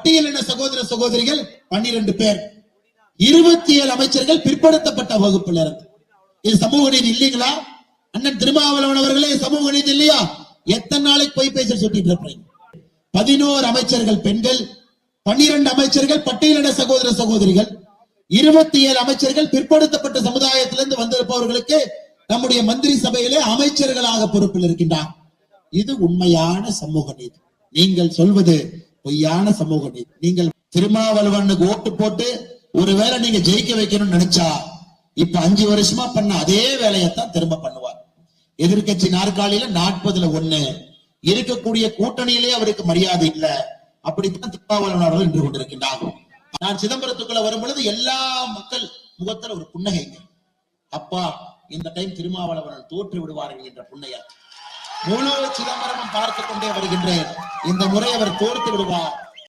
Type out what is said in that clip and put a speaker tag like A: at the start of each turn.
A: பட்டியலின சகோதர சகோதரிகள் பன்னிரண்டு பேர். இருபத்தி ஏழு அமைச்சர்கள் பிற்படுத்தப்பட்ட வகுப்புல இருந்து. இது சமூக நீதி இல்லைங்களா? அண்ணன் திருமாவளவன் அவர்களே சமூக நீதி இல்லையா? எத்தனை நாளைக்கு போய் பேச சொல்லிட்டு இருப்பீங்க பதினோரு அமைச்சர்கள் பெண்கள் பன்னிரண்டு அமைச்சர்கள் பட்டியலின சகோதர சகோதரிகள் இருபத்தி ஏழு அமைச்சர்கள் பிற்படுத்தப்பட்ட சமுதாயத்திலிருந்து வந்திருப்பவர்களுக்கு நம்முடைய மந்திரி சபையிலே அமைச்சர்களாக பொறுப்பில் இருக்கின்றார். இது உண்மையான சமூக நீதி. நீங்கள் சொல்வது பொய்யான சமூக நீதி நீங்கள் திருமாவளவனுக்கு ஓட்டு போட்டு ஒருவேளை நீங்க ஜெயிக்க வைக்கணும்னு நினைச்சா இப்ப அஞ்சு வருஷமா பண்ண அதே வேலையத்தான் திரும்ப பண்ணுவார். எதிர்க்கட்சி நாற்காலியில நாற்பதுல ஒண்ணு. இருக்கக்கூடிய கூட்டணியிலே அவருக்கு மரியாதை இல்ல. அப்படித்தான் திருமாவளவன் அவர்கள் நின்று கொண்டிருக்கின்றார். நான் சிதம்பரத்துக்குள்ள வரும் பொழுது எல்லா மக்கள் முகத்துல ஒரு புன்னகைங்க அப்பா இந்த டைம் திருமாவளவன் தோற்று விடுவார்கள் என்ற புன்னையா முழு சிதம்பரமும் பார்த்து கொண்டே வருகின்றேன். இந்த முறை அவர் தோர்த்து விடுவார்.